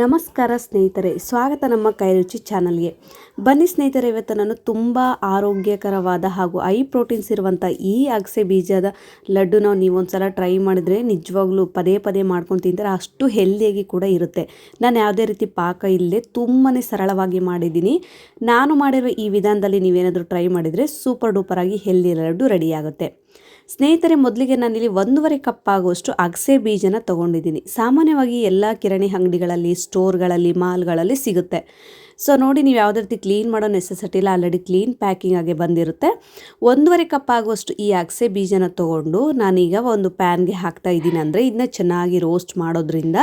ನಮಸ್ಕಾರ ಸ್ನೇಹಿತರೆ, ಸ್ವಾಗತ ನಮ್ಮ ಕೈರುಚಿ ಚಾನಲ್ಗೆ. ಬನ್ನಿ ಸ್ನೇಹಿತರೆ, ಇವತ್ತು ನಾನು ತುಂಬ ಆರೋಗ್ಯಕರವಾದ ಹಾಗೂ ಐ ಪ್ರೋಟೀನ್ಸ್ ಇರುವಂಥ ಈ ಅಗಸೆ ಬೀಜದ ಲಡ್ಡುನ ನೀವೊಂದು ಸಲ ಟ್ರೈ ಮಾಡಿದ್ರೆ ನಿಜವಾಗ್ಲೂ ಪದೇ ಪದೇ ಮಾಡ್ಕೊಂಡು ತಿಂತಾರೆ, ಅಷ್ಟು ಹೆಲ್ದಿಯಾಗಿ ಕೂಡ ಇರುತ್ತೆ. ನಾನು ಯಾವುದೇ ರೀತಿ ಪಾಕ ಇಲ್ಲದೆ ತುಂಬಾ ಸರಳವಾಗಿ ಮಾಡಿದ್ದೀನಿ. ನಾನು ಮಾಡಿರೋ ಈ ವಿಧಾನದಲ್ಲಿ ನೀವೇನಾದರೂ ಟ್ರೈ ಮಾಡಿದರೆ ಸೂಪರ್ ಡೂಪರಾಗಿ ಹೆಲ್ದಿ ಲಡ್ಡು ರೆಡಿ ಆಗುತ್ತೆ. ಸ್ನೇಹಿತರೆ, ಮೊದಲಿಗೆ ನಾನಿಲ್ಲಿ ಒಂದೂವರೆ ಕಪ್ ಆಗುವಷ್ಟು ಅಗಸೆ ಬೀಜನ ತೊಗೊಂಡಿದ್ದೀನಿ. ಸಾಮಾನ್ಯವಾಗಿ ಎಲ್ಲ ಕಿರಾಣಿ ಅಂಗಡಿಗಳಲ್ಲಿ, ಸ್ಟೋರ್ಗಳಲ್ಲಿ, ಮಾಲ್ಗಳಲ್ಲಿ ಸಿಗುತ್ತೆ. ಸೊ ನೋಡಿ ನೀವು ಯಾವುದೇ ರೀತಿ ಕ್ಲೀನ್ ಮಾಡೋ ನೆಸೆಸಿಟಿ ಇಲ್ಲ ಆಲ್ರೆಡಿ ಕ್ಲೀನ್ ಪ್ಯಾಕಿಂಗ್ ಆಗಿ ಬಂದಿರುತ್ತೆ. ಒಂದೂವರೆ ಕಪ್ ಆಗುವಷ್ಟು ಈ ಅಗಸೆ ಬೀಜನ ತೊಗೊಂಡು ನಾನೀಗ ಒಂದು ಪ್ಯಾನ್ಗೆ ಹಾಕ್ತಾ ಇದ್ದೀನಿ ಅಂದರೆ ಇದನ್ನ ಚೆನ್ನಾಗಿ ರೋಸ್ಟ್ ಮಾಡೋದ್ರಿಂದ.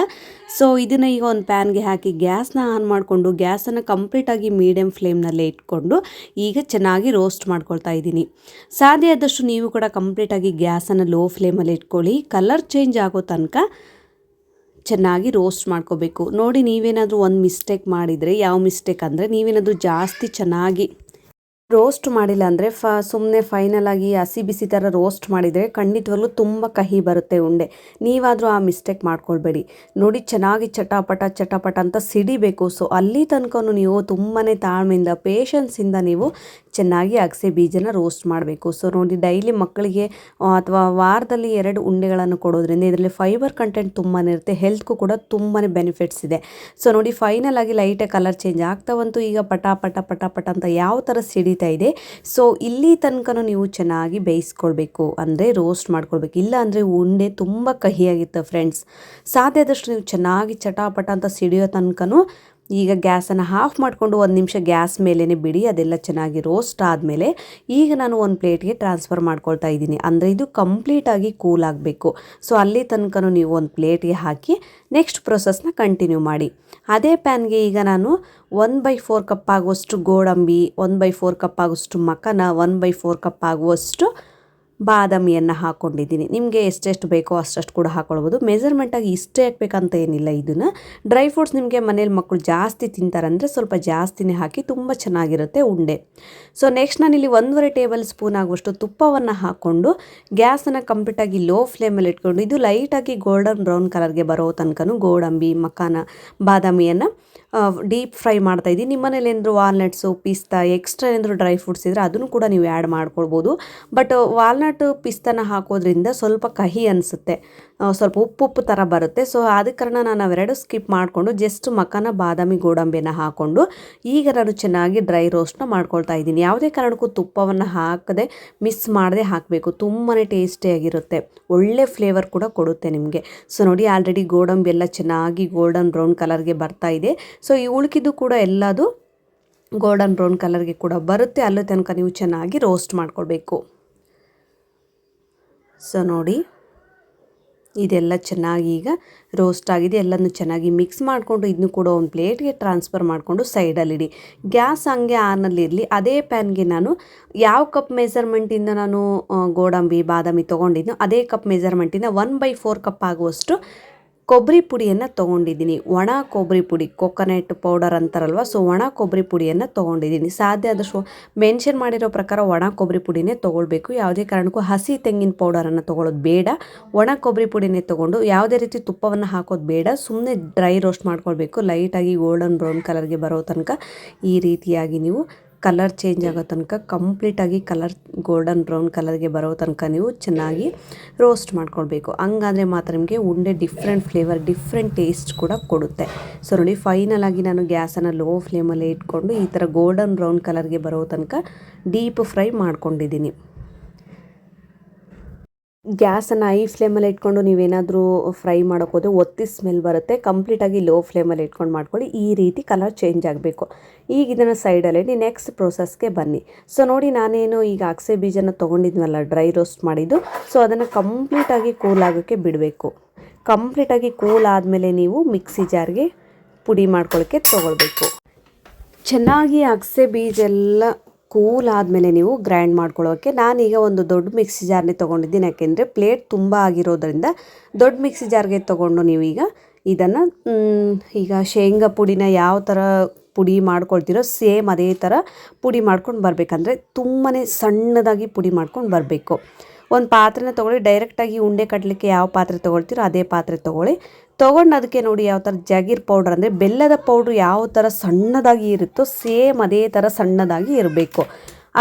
ಸೊ ಇದನ್ನು ಈಗ ಒಂದು ಪ್ಯಾನ್ಗೆ ಹಾಕಿ ಗ್ಯಾಸ್ನ ಆನ್ ಮಾಡಿಕೊಂಡು ಗ್ಯಾಸನ್ನು ಕಂಪ್ಲೀಟಾಗಿ ಮೀಡಿಯಮ್ ಫ್ಲೇಮ್ನಲ್ಲೇ ಇಟ್ಕೊಂಡು ಈಗ ಚೆನ್ನಾಗಿ ರೋಸ್ಟ್ ಮಾಡ್ಕೊಳ್ತಾ ಇದ್ದೀನಿ. ಸಾಧ್ಯ ಆದಷ್ಟು ನೀವು ಕೂಡ ಕಂಪ್ಲೀಟಾಗಿ ಗ್ಯಾಸನ್ನು ಲೋ ಫ್ಲೇಮಲ್ಲಿ ಇಟ್ಕೊಳ್ಳಿ. ಕಲರ್ ಚೇಂಜ್ ಆಗೋ ತನಕ ಚೆನ್ನಾಗಿ ರೋಸ್ಟ್ ಮಾಡ್ಕೋಬೇಕು. ನೋಡಿ, ನೀವೇನಾದರೂ ಒಂದು ಮಿಸ್ಟೇಕ್ ಮಾಡಿದರೆ, ಯಾವ ಮಿಸ್ಟೇಕ್ ಅಂದರೆ, ನೀವೇನಾದರೂ ಜಾಸ್ತಿ ಚೆನ್ನಾಗಿ ರೋಸ್ಟ್ ಮಾಡಿಲ್ಲ ಅಂದರೆ, ಫ ಸುಮ್ಮನೆ ಫೈನಲ್ ಆಗಿ ಹಸಿ ಬಿಸಿ ಥರ ರೋಸ್ಟ್ ಮಾಡಿದರೆ ಖಂಡಿತವಾಗ್ಲೂ ತುಂಬ ಕಹಿ ಬರುತ್ತೆ ಉಂಡೆ. ನೀವಾದರೂ ಆ ಮಿಸ್ಟೇಕ್ ಮಾಡ್ಕೊಳ್ಬೇಡಿ. ನೋಡಿ, ಚೆನ್ನಾಗಿ ಚಟಾಪಟ ಚಟಾಪಟ ಅಂತ ಸಿಡಿಬೇಕು. ಸೊ ಅಲ್ಲಿ ತನಕ ನೀವು ತುಂಬಾ ತಾಳ್ಮೆಯಿಂದ ಪೇಷನ್ಸಿಂದ ನೀವು ಚೆನ್ನಾಗಿ ಅಗಸೆ ಬೀಜನ ರೋಸ್ಟ್ ಮಾಡಬೇಕು. ಸೊ ನೋಡಿ ಡೈಲಿ ಮಕ್ಕಳಿಗೆ ಅಥವಾ ವಾರದಲ್ಲಿ ಎರಡು ಉಂಡೆಗಳನ್ನು ಕೊಡೋದ್ರಿಂದ ಇದರಲ್ಲಿ ಫೈಬರ್ ಕಂಟೆಂಟ್ ತುಂಬಾ ಇರುತ್ತೆ. ಹೆಲ್ತ್ಗೂ ಕೂಡ ತುಂಬಾ ಬೆನಿಫಿಟ್ಸ್ ಇದೆ. ಸೊ ನೋಡಿ ಫೈನಲ್ ಆಗಿ ಲೈಟಾಗಿ ಕಲರ್ ಚೇಂಜ್ ಆಗ್ತಾವಂತೂ ಈಗ ಪಟ ಪಟ ಪಟ ಪಟ ಅಂತ ಯಾವ ಥರ ಸಿಡಿತಾ ಇದೆ. ಸೊ ಇಲ್ಲಿ ತನಕ ನೀವು ಚೆನ್ನಾಗಿ ಬೇಯಿಸ್ಕೊಳ್ಬೇಕು. ಅಂದರೆ ರೋಸ್ಟ್ ಮಾಡ್ಕೊಳ್ಬೇಕು. ಇಲ್ಲ ಅಂದರೆ ಉಂಡೆ ತುಂಬ ಕಹಿಯಾಗಿತ್ತು ಫ್ರೆಂಡ್ಸ್ ಸಾಧ್ಯ ಆದಷ್ಟು ನೀವು ಚೆನ್ನಾಗಿ ಚಟಾಪಟ ಅಂತ ಸಿಡಿಯೋ ತನಕನೂ ಈಗ ಗ್ಯಾಸನ್ನು ಆಫ್ ಮಾಡಿಕೊಂಡು ಒಂದು ನಿಮಿಷ ಗ್ಯಾಸ್ ಮೇಲೇ ಬಿಡಿ, ಅದೆಲ್ಲ ಚೆನ್ನಾಗಿ ರೋಸ್ಟ್ ಆದಮೇಲೆ ಈಗ ನಾನು ಒಂದು ಪ್ಲೇಟ್ಗೆ ಟ್ರಾನ್ಸ್ಫರ್ ಮಾಡ್ಕೊಳ್ತಾ ಇದ್ದೀನಿ. ಅಂದರೆ ಇದು ಕಂಪ್ಲೀಟಾಗಿ ಕೂಲ್ ಆಗಬೇಕು. ಸೊ ಅಲ್ಲಿ ತನಕ ನೀವು ಒಂದು ಪ್ಲೇಟ್ಗೆ ಹಾಕಿ ನೆಕ್ಸ್ಟ್ ಪ್ರೊಸೆಸ್ನ ಕಂಟಿನ್ಯೂ ಮಾಡಿ. ಅದೇ ಪ್ಯಾನ್ಗೆ ಈಗ ನಾನು ಒನ್ ಬೈ ಫೋರ್ ಕಪ್ ಆಗುವಷ್ಟು ಗೋಡಂಬಿ ಒನ್ ಬೈ ಫೋರ್ ಕಪ್ ಆಗುವಷ್ಟು ಮಕನ ಒನ್ ಬೈ ಫೋರ್ ಕಪ್ ಆಗುವಷ್ಟು ಬಾದಾಮಿಯನ್ನು ಹಾಕ್ಕೊಂಡಿದ್ದೀನಿ ನಿಮಗೆ ಎಷ್ಟೆಷ್ಟು ಬೇಕೋ ಅಷ್ಟಷ್ಟು ಕೂಡ ಹಾಕ್ಕೊಳ್ಬೋದು ಮೆಜರ್ಮೆಂಟಾಗಿ ಇಷ್ಟೇ ಹಾಕ್ಬೇಕಂತ ಏನಿಲ್ಲ ಇದನ್ನು. ಡ್ರೈ ಫ್ರೂಟ್ಸ್ ನಿಮಗೆ ಮನೇಲಿ ಮಕ್ಕಳು ಜಾಸ್ತಿ ತಿಂತಾರಂದರೆ ಸ್ವಲ್ಪ ಜಾಸ್ತಿನೇ ಹಾಕಿ ತುಂಬ ಚೆನ್ನಾಗಿರುತ್ತೆ ಉಂಡೆ. ಸೊ ನೆಕ್ಸ್ಟ್ ನಾನಿಲ್ಲಿ ಒಂದೂವರೆ ಟೇಬಲ್ ಸ್ಪೂನ್ ಆಗುವಷ್ಟು ತುಪ್ಪವನ್ನು ಹಾಕ್ಕೊಂಡು ಗ್ಯಾಸನ್ನು ಕಂಪ್ಲೀಟಾಗಿ ಲೋ ಫ್ಲೇಮಲ್ಲಿ ಇಟ್ಕೊಂಡು, ಇದು ಲೈಟಾಗಿ ಗೋಲ್ಡನ್ ಬ್ರೌನ್ ಕಲರ್ಗೆ ಬರೋ ತನಕನೂ ಗೋಡಂಬಿ, ಮಖಾನ, ಬಾದಾಮಿಯನ್ನು ಡೀಪ್ ಫ್ರೈ ಮಾಡ್ತಾ ಇದ್ದೀನಿ. ನಿಮ್ಮ ಮನೇಲಿ ಏನಾದರೂ ವಾಲ್ನಟ್ಸು ಪಿಸ್ತಾ ಎಕ್ಸ್ಟ್ರಾ ಏನಾದರೂ ಡ್ರೈ ಫ್ರೂಟ್ಸ್ ಇದ್ದರೆ ಅದನ್ನು ಕೂಡ ನೀವು ಆ್ಯಡ್ ಮಾಡ್ಕೊಳ್ಬೋದು. ಬಟ್ ವಾಲ್ನಟ್ ಪಿಸ್ತಾನ ಹಾಕೋದ್ರಿಂದ ಸ್ವಲ್ಪ ಕಹಿ ಅನಿಸುತ್ತೆ. ಸ್ವಲ್ಪ ಉಪ್ಪು ಉಪ್ಪು ಥರ ಬರುತ್ತೆ. ಸೊ ಆದ ಕಾರಣ ನಾನು ಅವೆರಡು ಸ್ಕಿಪ್ ಮಾಡಿಕೊಂಡು ಜಸ್ಟ್ ಮಕ್ಕನ ಬಾದಾಮಿ ಗೋಡಂಬಿನ ಹಾಕ್ಕೊಂಡು ಈಗ ನಾನು ಚೆನ್ನಾಗಿ ಡ್ರೈ ರೋಸ್ಟ್ನ ಮಾಡ್ಕೊಳ್ತಾ ಇದ್ದೀನಿ. ಯಾವುದೇ ಕಾರಣಕ್ಕೂ ತುಪ್ಪವನ್ನು ಹಾಕದೆ ಮಿಸ್ ಮಾಡದೆ ಹಾಕಬೇಕು. ತುಂಬಾ ಟೇಸ್ಟಿಯಾಗಿರುತ್ತೆ ಒಳ್ಳೆ ಫ್ಲೇವರ್ ಕೂಡ ಕೊಡುತ್ತೆ ನಿಮಗೆ. ಸೊ ನೋಡಿ ಆಲ್ರೆಡಿ ಗೋಡಂಬಿ ಎಲ್ಲ ಚೆನ್ನಾಗಿ ಗೋಲ್ಡನ್ ಬ್ರೌನ್ ಕಲರ್ಗೆ ಬರ್ತಾ ಇದೆ. ಸೊ ಈ ಉಳ್ಕಿದ್ದು ಕೂಡ ಎಲ್ಲದು ಗೋಲ್ಡನ್ ಬ್ರೌನ್ ಕಲರ್ಗೆ ಕೂಡ ಬರುತ್ತೆ. ಅಲ್ಲೂ ತನಕ ನೀವು ಚೆನ್ನಾಗಿ ರೋಸ್ಟ್ ಮಾಡ್ಕೊಳ್ಬೇಕು. ಸೊ ನೋಡಿ. ಇದೆಲ್ಲ ಚೆನ್ನಾಗಿ ಈಗ ರೋಸ್ಟ್ ಆಗಿದೆ. ಎಲ್ಲನೂ ಚೆನ್ನಾಗಿ ಮಿಕ್ಸ್ ಮಾಡಿಕೊಂಡು ಇದನ್ನು ಕೂಡ ಒಂದು ಪ್ಲೇಟ್ಗೆ ಟ್ರಾನ್ಸ್ಫರ್ ಮಾಡಿಕೊಂಡು ಸೈಡಲ್ಲಿಡಿ ಗ್ಯಾಸ್ ಹಂಗೆ ಆನಲ್ಲಿರಲಿ ಅದೇ ಪ್ಯಾನ್ಗೆ ನಾನು ಯಾವ ಕಪ್ ಮೆಜರ್ಮೆಂಟಿಂದ ನಾನು ಗೋಡಂಬಿ, ಬಾದಾಮಿ ತೊಗೊಂಡಿದ್ನೋ ಅದೇ ಕಪ್ ಮೆಜರ್ಮೆಂಟಿಂದ ಒನ್ ಬೈ ಫೋರ್ ಕಪ್ ಆಗುವಷ್ಟು ಕೊಬ್ಬರಿ ಪುಡಿಯನ್ನು ತೊಗೊಂಡಿದ್ದೀನಿ. ಒಣ ಕೊಬ್ಬರಿ ಪುಡಿ ಕೊಕೊನೆಟ್ ಪೌಡರ್ ಅಂತಾರಲ್ವ? ಸೊ ಒಣ ಕೊಬ್ಬರಿ ಪುಡಿಯನ್ನು ತೊಗೊಂಡಿದ್ದೀನಿ. ಸಾಧ್ಯ ಆದಷ್ಟು ಮೆನ್ಷನ್ ಮಾಡಿರೋ ಪ್ರಕಾರ ಒಣ ಕೊಬ್ಬರಿ ಪುಡಿನೇ ತೊಗೊಳ್ಬೇಕು. ಯಾವುದೇ ಕಾರಣಕ್ಕೂ ಹಸಿ ತೆಂಗಿನ ಪೌಡರನ್ನು ತೊಗೊಳ್ಳೋದು ಬೇಡ. ಒಣ ಕೊಬ್ಬರಿ ಪುಡಿನೇ ತೊಗೊಂಡು ಯಾವುದೇ ರೀತಿ ತುಪ್ಪವನ್ನು ಹಾಕೋದು ಬೇಡ. ಸುಮ್ಮನೆ ಡ್ರೈ ರೋಸ್ಟ್ ಮಾಡ್ಕೊಳ್ಬೇಕು. ಲೈಟಾಗಿ ಗೋಲ್ಡನ್ ಬ್ರೌನ್ ಕಲರ್ಗೆ ಬರೋ ತನಕ ಈ ರೀತಿಯಾಗಿ ನೀವು ಕಲರ್ ಚೇಂಜ್ ಆಗೋ ತನಕ ಕಂಪ್ಲೀಟಾಗಿ ಕಲರ್ ಗೋಲ್ಡನ್ ಬ್ರೌನ್ ಕಲರ್ಗೆ ಬರೋ ತನಕ ನೀವು ಚೆನ್ನಾಗಿ ರೋಸ್ಟ್ ಮಾಡ್ಕೊಳ್ಬೇಕು. ಹಂಗಾದರೆ ಮಾತ್ರ ನಿಮಗೆ ಉಂಡೆ ಡಿಫ್ರೆಂಟ್ ಫ್ಲೇವರ್ ಡಿಫ್ರೆಂಟ್ ಟೇಸ್ಟ್ ಕೂಡ ಕೊಡುತ್ತೆ. ಸೊ ನೋಡಿ ಫೈನಲ್ ನಾನು ಗ್ಯಾಸನ್ನು ಲೋ ಫ್ಲೇಮಲ್ಲೇ ಇಟ್ಕೊಂಡು ಈ ಥರ ಗೋಲ್ಡನ್ ಬ್ರೌನ್ ಕಲರ್ಗೆ ಬರೋ ತನಕ ಡೀಪ್ ಫ್ರೈ ಮಾಡ್ಕೊಂಡಿದ್ದೀನಿ. ಗ್ಯಾಸನ್ನು ಐ ಫ್ಲೇಮಲ್ಲಿ ಇಟ್ಕೊಂಡು ನೀವೇನಾದರೂ ಫ್ರೈ ಮಾಡೋಕೆ ಹೋದರೆ ಒತ್ತಿ ಸ್ಮೆಲ್ ಬರುತ್ತೆ. ಕಂಪ್ಲೀಟಾಗಿ ಲೋ ಫ್ಲೇಮಲ್ಲಿ ಇಟ್ಕೊಂಡು ಮಾಡ್ಕೊಳ್ಳಿ. ಈ ರೀತಿ ಕಲರ್ ಚೇಂಜ್ ಆಗಬೇಕು. ಈಗ ಇದನ್ನು ಸೈಡಲ್ಲಿ ನೆಕ್ಸ್ಟ್ ಪ್ರೋಸೆಸ್ಗೆ ಬನ್ನಿ. ಸೊ ನೋಡಿ, ನಾನೇನು ಈಗ ಅಕ್ಸೆ ಬೀಜನ ತೊಗೊಂಡಿದ್ವಲ್ಲ ಡ್ರೈ ರೋಸ್ಟ್ ಮಾಡಿದ್ದು. ಸೊ ಅದನ್ನು ಕಂಪ್ಲೀಟಾಗಿ ಕೂಲ್ ಆಗೋಕ್ಕೆ ಬಿಡಬೇಕು. ಕಂಪ್ಲೀಟಾಗಿ ಕೂಲ್ ಆದಮೇಲೆ ನೀವು ಮಿಕ್ಸಿ ಜಾರ್ಗೆ ಪುಡಿ ಮಾಡ್ಕೊಳ್ಳೋಕ್ಕೆ ತೊಗೊಳ್ಬೇಕು. ಚೆನ್ನಾಗಿ ಅಗಸೆ ಬೀಜ ಎಲ್ಲ ಕೂಲ್ ಆದಮೇಲೆ ನೀವು ಗ್ರೈಂಡ್ ಮಾಡ್ಕೊಳ್ಳೋಕ್ಕೆ ನಾನೀಗ ಒಂದು ದೊಡ್ಡ ಮಿಕ್ಸಿ ಜಾರ್ನೇ ತೊಗೊಂಡಿದ್ದೀನಿ. ಯಾಕೆಂದರೆ ಪ್ಲೇಟ್ ತುಂಬ ಆಗಿರೋದ್ರಿಂದ ದೊಡ್ಡ ಮಿಕ್ಸಿ ಜಾರ್ಗೆ ತೊಗೊಂಡು ನೀವೀಗ ಇದನ್ನು ಈಗ ಶೇಂಗಾ ಪುಡಿನ ಯಾವ ಥರ ಪುಡಿ ಮಾಡ್ಕೊಳ್ತೀರೋ ಸೇಮ್ ಅದೇ ಥರ ಪುಡಿ ಮಾಡ್ಕೊಂಡು ಬರಬೇಕಂದ್ರೆ ತುಂಬಾ ಸಣ್ಣದಾಗಿ ಪುಡಿ ಮಾಡ್ಕೊಂಡು ಬರಬೇಕು. ಒಂದು ಪಾತ್ರೆನ ತೊಗೊಳ್ಳಿ. ಡೈರೆಕ್ಟಾಗಿ ಉಂಡೆ ಕಟ್ಟಲಿಕ್ಕೆ ಯಾವ ಪಾತ್ರೆ ತೊಗೊಳ್ತೀರೋ ಅದೇ ಪಾತ್ರೆ ತೊಗೊಳ್ಳಿ. ತೊಗೊಂಡು ಅದಕ್ಕೆ ನೋಡಿ ಯಾವ ಥರ ಜಾಗೀರ್ ಪೌಡ್ರ್ ಅಂದರೆ ಬೆಲ್ಲದ ಪೌಡ್ರ್ ಯಾವ ಥರ ಸಣ್ಣದಾಗಿ ಇರುತ್ತೋ ಸೇಮ್ ಅದೇ ಥರ ಸಣ್ಣದಾಗಿ ಇರಬೇಕು.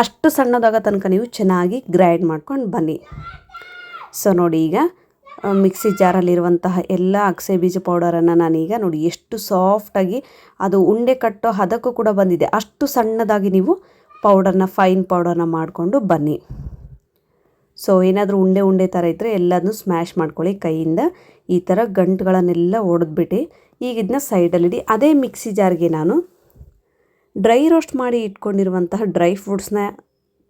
ಅಷ್ಟು ಸಣ್ಣದಾಗ ತನಕ ನೀವು ಚೆನ್ನಾಗಿ ಗ್ರೈಂಡ್ ಮಾಡ್ಕೊಂಡು ಬನ್ನಿ. ಸೊ ನೋಡಿ ಈಗ ಮಿಕ್ಸಿ ಜಾರಲ್ಲಿರುವಂತಹ ಎಲ್ಲ ಅಗಸೆ ಬೀಜ ಪೌಡರನ್ನು ನಾನೀಗ ನೋಡಿ ಎಷ್ಟು ಸಾಫ್ಟಾಗಿ ಅದು ಉಂಡೆ ಕಟ್ಟೋ ಹದಕ್ಕೂ ಕೂಡ ಬಂದಿದೆ. ಅಷ್ಟು ಸಣ್ಣದಾಗಿ ನೀವು ಪೌಡರ್ನ ಫೈನ್ ಪೌಡರ್ನ ಮಾಡಿಕೊಂಡು ಬನ್ನಿ. ಸೊ ಏನಾದರೂ ಉಂಡೆ ಉಂಡೆ ಥರ ಇದ್ದರೆ ಎಲ್ಲದನ್ನೂ ಸ್ಮ್ಯಾಶ್ ಮಾಡ್ಕೊಳ್ಳಿ ಕೈಯಿಂದ. ಈ ಥರ ಗಂಟುಗಳನ್ನೆಲ್ಲ ಒಡೆದ್ಬಿಟ್ಟು ಈಗ ಇದನ್ನ ಸೈಡಲ್ಲಿಡಿ ಅದೇ ಮಿಕ್ಸಿ ಜಾರ್ಗೆ ನಾನು ಡ್ರೈ ರೋಸ್ಟ್ ಮಾಡಿ ಇಟ್ಕೊಂಡಿರುವಂತಹ ಡ್ರೈ ಫ್ರೂಟ್ಸ್ನ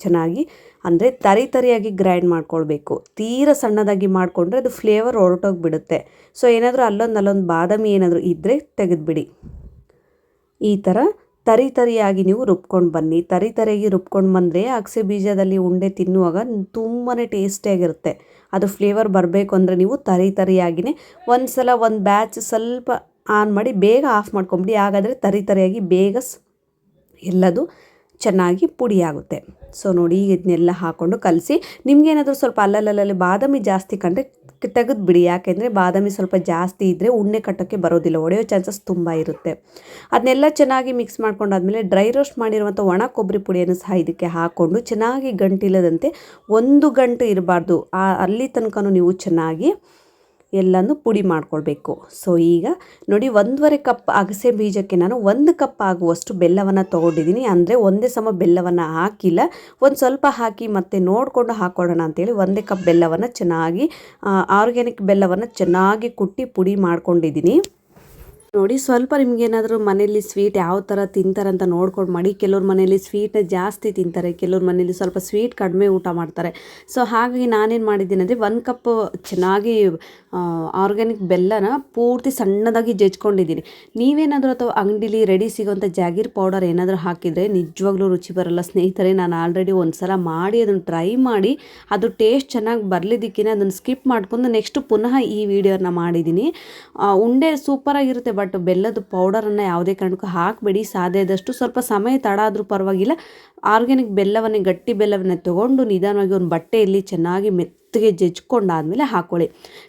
ಚೆನ್ನಾಗಿ ಅಂದರೆ ತರಿ ತರಿಯಾಗಿ ಗ್ರೈಂಡ್ ಮಾಡ್ಕೊಳ್ಬೇಕು. ತೀರ ಸಣ್ಣದಾಗಿ ಮಾಡಿಕೊಂಡ್ರೆ ಅದು ಫ್ಲೇವರ್ ಹೊರಟೋಗ್ಬಿಡುತ್ತೆ. ಸೊ ಏನಾದರೂ ಅಲ್ಲೊಂದು ಅಲ್ಲೊಂದು ಬಾದಾಮಿ ಏನಾದರೂ ಇದ್ದರೆ ತೆಗೆದುಬಿಡಿ. ಈ ಥರ ತರಿ ತರಿಯಾಗಿ ನೀವು ರುಬ್ಕೊಂಡು ಬನ್ನಿ. ತರಿ ತರಿಯಾಗಿ ರುಬ್ಕೊಂಡು ಬಂದರೆ ಅಗಸೆ ಬೀಜದಲ್ಲಿ ಉಂಡೆ ತಿನ್ನುವಾಗ ತುಂಬಾ ಟೇಸ್ಟಿಯಾಗಿರುತ್ತೆ ಅದು ಫ್ಲೇವರ್ ಬರಬೇಕು ಅಂದರೆ ನೀವು ತರಿ ತರಿಯಾಗಿಯೇ ಒಂದು ಸಲ ಒಂದು ಬ್ಯಾಚ್ ಸ್ವಲ್ಪ ಆನ್ ಮಾಡಿ ಬೇಗ ಆಫ್ ಮಾಡ್ಕೊಂಬಿಡಿ. ಹಾಗಾದರೆ ತರಿ ತರಿಯಾಗಿ ಬೇಗ ಎಲ್ಲದು ಚೆನ್ನಾಗಿ ಪುಡಿಯಾಗುತ್ತೆ. ಸೊ ನೋಡಿ, ಇದನ್ನೆಲ್ಲ ಹಾಕ್ಕೊಂಡು ಕಲಸಿ, ನಿಮಗೇನಾದರೂ ಸ್ವಲ್ಪ ಅಲ್ಲಲ್ಲಲ್ಲಿ ಬಾದಾಮಿ ಜಾಸ್ತಿ ಕಂಡ್ರೆ ತೆಗೆದು ಬಿಡಿ. ಯಾಕೆಂದರೆ ಬಾದಾಮಿ ಸ್ವಲ್ಪ ಜಾಸ್ತಿ ಇದ್ದರೆ ಉಣ್ಣೆ ಕಟ್ಟೋಕ್ಕೆ ಬರೋದಿಲ್ಲ ಒಡೆಯೋ ಚಾನ್ಸಸ್ ತುಂಬ ಇರುತ್ತೆ. ಅದನ್ನೆಲ್ಲ ಚೆನ್ನಾಗಿ ಮಿಕ್ಸ್ ಮಾಡ್ಕೊಂಡಾದ್ಮೇಲೆ ಡ್ರೈ ರೋಸ್ಟ್ ಮಾಡಿರುವಂಥ ಒಣ ಕೊಬ್ಬರಿ ಪುಡಿಯನ್ನು ಸಹ ಇದಕ್ಕೆ ಹಾಕ್ಕೊಂಡು ಚೆನ್ನಾಗಿ ಗಂಟಿಲ್ಲದಂತೆ ಒಂದು ಗಂಟು ಇರಬಾರ್ದು. ಅಲ್ಲಿ ತನಕ ನೀವು ಚೆನ್ನಾಗಿ ಎಲ್ಲನೂ ಪುಡಿ ಮಾಡ್ಕೊಳ್ಬೇಕು. ಸೊ ಈಗ ನೋಡಿ ಒಂದೂವರೆ ಕಪ್ ಅಗಸೆ ಬೀಜಕ್ಕೆ ನಾನು ಒಂದು ಕಪ್ ಆಗುವಷ್ಟು ಬೆಲ್ಲವನ್ನು ತೊಗೊಂಡಿದ್ದೀನಿ. ಅಂದರೆ ಒಂದೇ ಸಮ ಬೆಲ್ಲವನ್ನು ಹಾಕಿಲ್ಲ. ಒಂದು ಸ್ವಲ್ಪ ಹಾಕಿ ಮತ್ತೆ ನೋಡಿಕೊಂಡು ಹಾಕ್ಕೊಳ್ಳೋಣ ಅಂತೇಳಿ ಒಂದೇ ಕಪ್ ಬೆಲ್ಲವನ್ನು ಚೆನ್ನಾಗಿ ಆರ್ಗ್ಯಾನಿಕ್ ಬೆಲ್ಲವನ್ನು ಚೆನ್ನಾಗಿ ಕುಟ್ಟಿ ಪುಡಿ ಮಾಡ್ಕೊಂಡಿದ್ದೀನಿ. ನೋಡಿ ಸ್ವಲ್ಪ ನಿಮ್ಗೇನಾದರೂ ಮನೇಲಿ ಸ್ವೀಟ್ ಯಾವ ಥರ ತಿಂತಾರಂತ ನೋಡ್ಕೊಂಡು ಮಾಡಿ. ಕೆಲವ್ರ ಮನೇಲಿ ಸ್ವೀಟ್ನ ಜಾಸ್ತಿ ತಿಂತಾರೆ, ಕೆಲವ್ರ ಮನೇಲಿ ಸ್ವಲ್ಪ ಸ್ವೀಟ್ ಕಡಿಮೆ ಊಟ ಮಾಡ್ತಾರೆ. ಸೊ ಹಾಗಾಗಿ ನಾನೇನು ಮಾಡಿದ್ದೀನಿ ಅಂದರೆ ಒಂದು ಕಪ್ ಚೆನ್ನಾಗಿ ಆರ್ಗ್ಯಾನಿಕ್ ಬೆಲ್ಲನ ಪೂರ್ತಿ ಸಣ್ಣದಾಗಿ ಜಜ್ಕೊಂಡಿದ್ದೀನಿ. ನೀವೇನಾದರೂ ಅಥವಾ ಅಂಗಡಿಲಿ ರೆಡಿ ಸಿಗೋಂಥ ಜಾಗೀರ್ ಪೌಡರ್ ಏನಾದರೂ ಹಾಕಿದರೆ ನಿಜವಾಗ್ಲೂ ರುಚಿ ಬರಲ್ಲ. ಸ್ನೇಹಿತರೆ, ನಾನು ಆಲ್ರೆಡಿ ಒಂದು ಸಲ ಮಾಡಿ ಅದನ್ನು ಟ್ರೈ ಮಾಡಿ, ಅದು ಟೇಸ್ಟ್ ಚೆನ್ನಾಗಿ ಬರಲಿದ್ದಕ್ಕೇ ಅದನ್ನು ಸ್ಕಿಪ್ ಮಾಡ್ಕೊಂಡು ನೆಕ್ಸ್ಟ್ ಪುನಃ ಈ ವಿಡಿಯೋನ ಮಾಡಿದ್ದೀನಿ. ಉಂಡೆ ಸೂಪರಾಗಿರುತ್ತೆ ಬಟ್ ಬೆಲ್ಲದ ಪೌಡರನ್ನು ಯಾವುದೇ ಕಾರಣಕ್ಕೂ ಹಾಕಬೇಡಿ. ಸಾಧ್ಯ ಆದಷ್ಟು ಸ್ವಲ್ಪ ಸಮಯ ತಡ ಆದರೂ ಪರವಾಗಿಲ್ಲ. ಆರ್ಗ್ಯಾನಿಕ್ ಬೆಲ್ಲವನ್ನೇ, ಗಟ್ಟಿ ಬೆಲ್ಲವನ್ನೇ ತೊಗೊಂಡು ನಿಧಾನವಾಗಿ ಒಂದು ಬಟ್ಟೆಯಲ್ಲಿ ಚೆನ್ನಾಗಿ ಮೆತ್ತಗೆ ಜಜ್ಕೊಂಡಾದಮೇಲೆ ಹಾಕ್ಕೊಳ್ಳಿ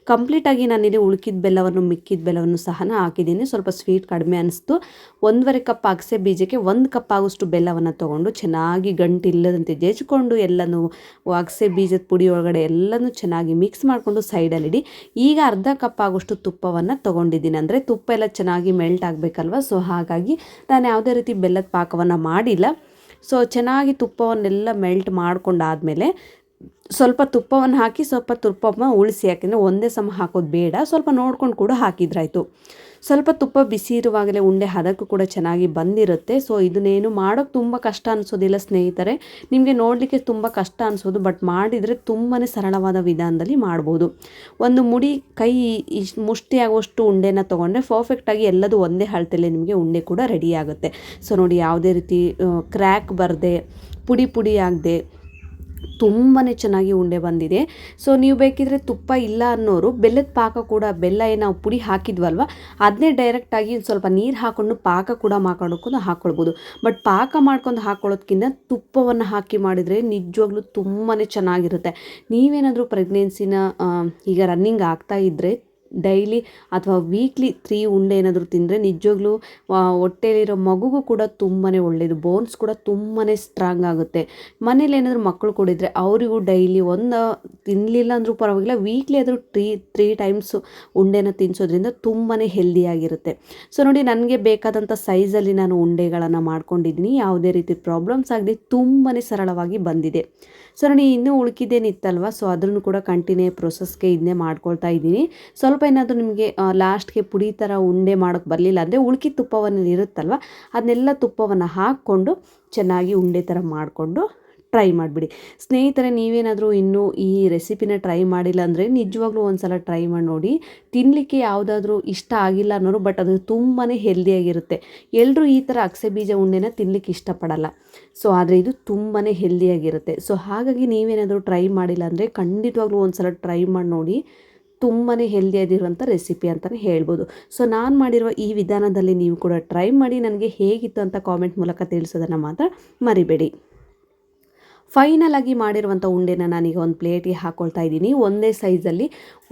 ಕಂಪ್ಲೀಟಾಗಿ ನಾನಿಲ್ಲಿ ಉಳ್ಕಿದ ಬೆಲ್ಲವನ್ನು, ಮಿಕ್ಕಿದ ಬೆಲ್ಲವನ್ನು ಸಹ ಹಾಕಿದ್ದೀನಿ. ಸ್ವಲ್ಪ ಸ್ವೀಟ್ ಕಡಿಮೆ ಅನಿಸ್ತು. ಒಂದೂವರೆ ಕಪ್ ಅಗಸೆ ಬೀಜಕ್ಕೆ ಒಂದು ಕಪ್ ಆಗೋಷ್ಟು ಬೆಲ್ಲವನ್ನು ತೊಗೊಂಡು ಚೆನ್ನಾಗಿ ಗಂಟು ಇಲ್ಲದಂತೆ ಜಜ್ಕೊಂಡು ಎಲ್ಲನೂ ಅಗಸೆ ಬೀಜದ ಪುಡಿ ಒಳಗಡೆ ಎಲ್ಲನೂ ಚೆನ್ನಾಗಿ ಮಿಕ್ಸ್ ಮಾಡಿಕೊಂಡು ಸೈಡಲ್ಲಿಡಿ ಈಗ ಅರ್ಧ ಕಪ್ ಆಗೋಷ್ಟು ತುಪ್ಪವನ್ನು ತೊಗೊಂಡಿದ್ದೀನಿ. ಅಂದರೆ ತುಪ್ಪ ಎಲ್ಲ ಚೆನ್ನಾಗಿ ಮೆಲ್ಟ್ ಆಗಬೇಕಲ್ವ? ಸೊ ಹಾಗಾಗಿ ನಾನು ಯಾವುದೇ ರೀತಿ ಬೆಲ್ಲದ ಪಾಕವನ್ನು ಮಾಡಿಲ್ಲ. ಸೊ ಚೆನ್ನಾಗಿ ತುಪ್ಪವನ್ನೆಲ್ಲ ಮೆಲ್ಟ್ ಮಾಡ್ಕೊಂಡಾದಮೇಲೆ ಸ್ವಲ್ಪ ತುಪ್ಪವನ್ನು ಹಾಕಿ ಸ್ವಲ್ಪ ತುಪ್ಪವನ್ನು ಉಳಿಸಿ, ಯಾಕೆಂದರೆ ಒಂದೇ ಸಮ ಹಾಕೋದು ಬೇಡ. ಸ್ವಲ್ಪ ನೋಡ್ಕೊಂಡು ಕೂಡ ಹಾಕಿದ್ರಾಯಿತು. ಸ್ವಲ್ಪ ತುಪ್ಪ ಬಿಸಿ ಇರುವಾಗಲೇ ಉಂಡೆ ಹದಕ್ಕೂ ಕೂಡ ಚೆನ್ನಾಗಿ ಬಂದಿರುತ್ತೆ. ಸೊ ಇದನ್ನೇನು ಮಾಡೋಕ್ಕೆ ತುಂಬ ಕಷ್ಟ ಅನಿಸೋದಿಲ್ಲ ಸ್ನೇಹಿತರೆ. ನಿಮಗೆ ನೋಡಲಿಕ್ಕೆ ತುಂಬ ಕಷ್ಟ ಅನಿಸೋದು ಬಟ್ ಮಾಡಿದರೆ ತುಂಬಾ ಸರಳವಾದ ವಿಧಾನದಲ್ಲಿ ಮಾಡ್ಬೋದು. ಒಂದು ಮುಡಿ, ಕೈ ಇಷ್ಟು ಮುಷ್ಟಿಯಾಗುವಷ್ಟು ಉಂಡೆನ ತೊಗೊಂಡ್ರೆ ಪರ್ಫೆಕ್ಟಾಗಿ ಎಲ್ಲದೂ ಒಂದೇ ಹಳತೆಯಲ್ಲಿ ನಿಮಗೆ ಉಂಡೆ ಕೂಡ ರೆಡಿ ಆಗುತ್ತೆ. ಸೊ ನೋಡಿ, ಯಾವುದೇ ರೀತಿ ಕ್ರ್ಯಾಕ್ ಬರದೆ, ಪುಡಿ ಪುಡಿ ಆಗದೆ ತುಂಬಾ ಚೆನ್ನಾಗಿ ಉಂಡೆ ಬಂದಿದೆ. ಸೊ ನೀವು ಬೇಕಿದ್ರೆ ತುಪ್ಪ ಇಲ್ಲ ಅನ್ನೋರು, ಬೆಲ್ಲದ ಪಾಕ ಕೂಡ, ಬೆಲ್ಲ ಏನು ಪುಡಿ ಹಾಕಿದ್ವಲ್ವ ಅದನ್ನೇ ಡೈರೆಕ್ಟಾಗಿ ಸ್ವಲ್ಪ ನೀರು ಹಾಕ್ಕೊಂಡು ಪಾಕ ಕೂಡ ಮಾಡ್ಕೊಂಡು ಹಾಕ್ಕೊಳ್ಬೋದು ಬಟ್ ಪಾಕ ಮಾಡ್ಕೊಂಡು ಹಾಕ್ಕೊಳ್ಳೋದ್ಕಿಂತ ತುಪ್ಪವನ್ನು ಹಾಕಿ ಮಾಡಿದರೆ ನಿಜವಾಗ್ಲೂ ತುಂಬಾ ಚೆನ್ನಾಗಿರುತ್ತೆ. ನೀವೇನಾದರೂ ಪ್ರೆಗ್ನೆನ್ಸಿನ ಈಗ ರನ್ನಿಂಗ್ ಆಗ್ತಾ ಇದ್ದರೆ ಡೈಲಿ ಅಥವಾ ವೀಕ್ಲಿ ತ್ರೀ ಉಂಡೆ ಏನಾದರೂ ತಿಂದರೆ ನಿಜವಾಗ್ಲೂ ಹೊಟ್ಟೆಯಲ್ಲಿರೋ ಮಗುಗೂ ಕೂಡ ತುಂಬಾ ಒಳ್ಳೆಯದು ಬೋನ್ಸ್ ಕೂಡ ತುಂಬಾ ಸ್ಟ್ರಾಂಗ್ ಆಗುತ್ತೆ. ಮನೇಲಿ ಏನಾದರೂ ಮಕ್ಕಳು ಕೊಡಿದರೆ ಅವರಿಗೂ ಡೈಲಿ ಒಂದು ತಿನ್ನಲಿಲ್ಲ ಅಂದರೂ ಪರವಾಗಿಲ್ಲ, ವೀಕ್ಲಿ ಆದರೂ ತ್ರೀ ತ್ರೀ ಟೈಮ್ಸು ಉಂಡೆನ ತಿನ್ನಿಸೋದ್ರಿಂದ ತುಂಬಾ ಹೆಲ್ದಿಯಾಗಿರುತ್ತೆ ಸೊ ನೋಡಿ ನನಗೆ ಬೇಕಾದಂಥ ಸೈಜಲ್ಲಿ ನಾನು ಉಂಡೆಗಳನ್ನು ಮಾಡ್ಕೊಂಡಿದ್ದೀನಿ. ಯಾವುದೇ ರೀತಿ ಪ್ರಾಬ್ಲಮ್ಸ್ ಆಗದೆ ತುಂಬಾ ಸರಳವಾಗಿ ಬಂದಿದೆ. ಸೊ ನೋಡಿ ಇನ್ನೂ ಉಳ್ಕಿದ್ದೇನಿತ್ತಲ್ವ ಸೊ ಅದನ್ನು ಕೂಡ ಕಂಟಿನ್ಯೂ ಪ್ರೊಸೆಸ್ಗೆ ಇದನ್ನೇ ಮಾಡ್ಕೊಳ್ತಾ ಇದ್ದೀನಿ. ಸ್ವಲ್ಪ ಏನಾದರೂ ನಿಮಗೆ ಲಾಸ್ಟ್ಗೆ ಪುಡಿ ಥರ ಉಂಡೆ ಮಾಡೋಕ್ಕೆ ಬರಲಿಲ್ಲ ಅಂದರೆ ಉಳ್ಕಿ ತುಪ್ಪವನ್ನು ಇರುತ್ತಲ್ವ, ಅದನ್ನೆಲ್ಲ ತುಪ್ಪವನ್ನು ಹಾಕ್ಕೊಂಡು ಚೆನ್ನಾಗಿ ಉಂಡೆ ಥರ ಮಾಡಿಕೊಂಡು ಟ್ರೈ ಮಾಡಿಬಿಡಿ. ಸ್ನೇಹಿತರೆ, ನೀವೇನಾದರೂ ಇನ್ನೂ ಈ ರೆಸಿಪಿನ ಟ್ರೈ ಮಾಡಿಲ್ಲ ಅಂದರೆ ನಿಜವಾಗ್ಲೂ ಒಂದು ಸಲ ಟ್ರೈ ಮಾಡಿ ನೋಡಿ. ತಿನ್ನಲಿಕ್ಕೆ ಯಾವುದಾದ್ರೂ ಇಷ್ಟ ಆಗಿಲ್ಲ ಅನ್ನೋರು ಬಟ್ ಅದು ತುಂಬಾ ಹೆಲ್ದಿಯಾಗಿರುತ್ತೆ ಎಲ್ಲರೂ ಈ ಥರ ಅಗಸೆ ಬೀಜ ಉಂಡೆನ ತಿನ್ನಲಿಕ್ಕೆ ಇಷ್ಟಪಡಲ್ಲ. ಸೊ ಆದರೆ ಇದು ತುಂಬಾ ಹೆಲ್ದಿಯಾಗಿರುತ್ತೆ ಸೊ ಹಾಗಾಗಿ ನೀವೇನಾದರೂ ಟ್ರೈ ಮಾಡಿಲ್ಲ ಅಂದರೆ ಖಂಡಿತವಾಗ್ಲೂ ಒಂದು ಸಲ ಟ್ರೈ ಮಾಡಿ ನೋಡಿ. ತುಂಬಾ ಹೆಲ್ದಿಯಾಗಿರುವಂಥ ರೆಸಿಪಿ ಅಂತಲೇ ಹೇಳ್ಬೋದು. ಸೊ ನಾನು ಮಾಡಿರುವ ಈ ವಿಧಾನದಲ್ಲಿ ನೀವು ಕೂಡ ಟ್ರೈ ಮಾಡಿ ನನಗೆ ಹೇಗಿತ್ತು ಅಂತ ಕಾಮೆಂಟ್ ಮೂಲಕ ತಿಳಿಸೋದನ್ನು ಮಾತ್ರ ಮರಿಬೇಡಿ. ಫೈನಲ್ ಆಗಿ ಮಾಡಿರುವಂಥ ಉಂಡೆನ ನಾನೀಗ ಒಂದು ಪ್ಲೇಟಿಗೆ ಹಾಕ್ಕೊಳ್ತಾ ಇದ್ದೀನಿ. ಒಂದೇ ಸೈಜಲ್ಲಿ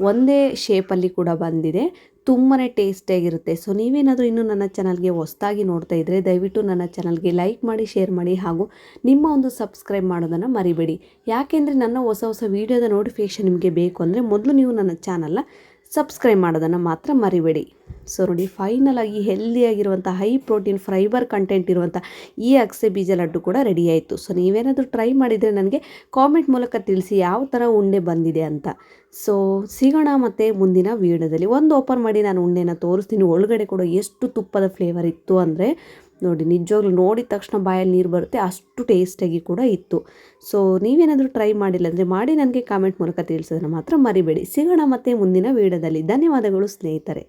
ಒಂದೇ ಶೇಪಲ್ಲಿ ಕೂಡ ಬಂದಿದೆ. ತುಂಬಾ ಟೇಸ್ಟಿಯಾಗಿರುತ್ತೆ ಸೊ ನೀವೇನಾದರೂ ಇನ್ನೂ ನನ್ನ ಚಾನಲ್ಗೆ ಹೊಸ್ದಾಗಿ ನೋಡ್ತಾ ಇದ್ದರೆ ದಯವಿಟ್ಟು ನನ್ನ ಚಾನಲ್ಗೆ ಲೈಕ್ ಮಾಡಿ ಶೇರ್ ಮಾಡಿ ಹಾಗೂ ನಿಮ್ಮ ಒಂದು ಸಬ್ಸ್ಕ್ರೈಬ್ ಮಾಡೋದನ್ನು ಮರಿಬೇಡಿ. ಯಾಕೆಂದರೆ ನನ್ನ ಹೊಸ ಹೊಸ ವೀಡಿಯೋದ ನೋಟಿಫಿಕೇಷನ್ ನಿಮಗೆ ಬೇಕು ಅಂದರೆ ಮೊದಲು ನೀವು ನನ್ನ ಚಾನಲ್ನ ಸಬ್ಸ್ಕ್ರೈಬ್ ಮಾಡೋದನ್ನು ಮಾತ್ರ ಮರಿಬೇಡಿ. ಸೊ ನೋಡಿ ಫೈನಲ್ ಆಗಿ ಹೆಲ್ದಿಯಾಗಿರುವಂಥ ಹೈ ಪ್ರೋಟೀನ್ ಫೈಬರ್ ಕಂಟೆಂಟ್ ಇರುವಂಥ ಈ ಅಗಸೆ ಬೀಜ ಲಡ್ಡು ಕೂಡ ರೆಡಿ ಆಯಿತು. ಸೊ ನೀವೇನಾದರೂ ಟ್ರೈ ಮಾಡಿದರೆ ನನಗೆ ಕಾಮೆಂಟ್ ಮೂಲಕ ತಿಳಿಸಿ ಯಾವ ಥರ ಉಂಡೆ ಬಂದಿದೆ ಅಂತ. ಸೊ ಸಿಗೋಣ ಮತ್ತು ಮುಂದಿನ ವೀಡಿಯೋದಲ್ಲಿ. ಒಂದು ಓಪನ್ ಮಾಡಿ ನಾನು ಉಂಡೆನ ತೋರಿಸ್ತೀನಿ. ಒಳಗಡೆ ಕೂಡ ಎಷ್ಟು ತುಪ್ಪದ ಫ್ಲೇವರ್ ಇತ್ತು ಅಂದರೆ, ನೋಡಿ, ನಿಜವಾಗ್ಲೂ ನೋಡಿದ ತಕ್ಷಣ ಬಾಯಲ್ಲಿ ನೀರು ಬರುತ್ತೆ, ಅಷ್ಟು ಟೇಸ್ಟಾಗಿ ಕೂಡ ಇತ್ತು. ಸೊ ನೀವೇನಾದರೂ ಟ್ರೈ ಮಾಡಿಲ್ಲ ಅಂದರೆ ಮಾಡಿ ನನಗೆ ಕಾಮೆಂಟ್ ಮೂಲಕ ತಿಳಿಸೋದನ್ನು ಮಾತ್ರ ಮರಿಬೇಡಿ. ಸಿಗೋಣ ಮತ್ತೆ ಮುಂದಿನ ವೀಡಿಯೋದಲ್ಲಿ. ಧನ್ಯವಾದಗಳು ಸ್ನೇಹಿತರೆ.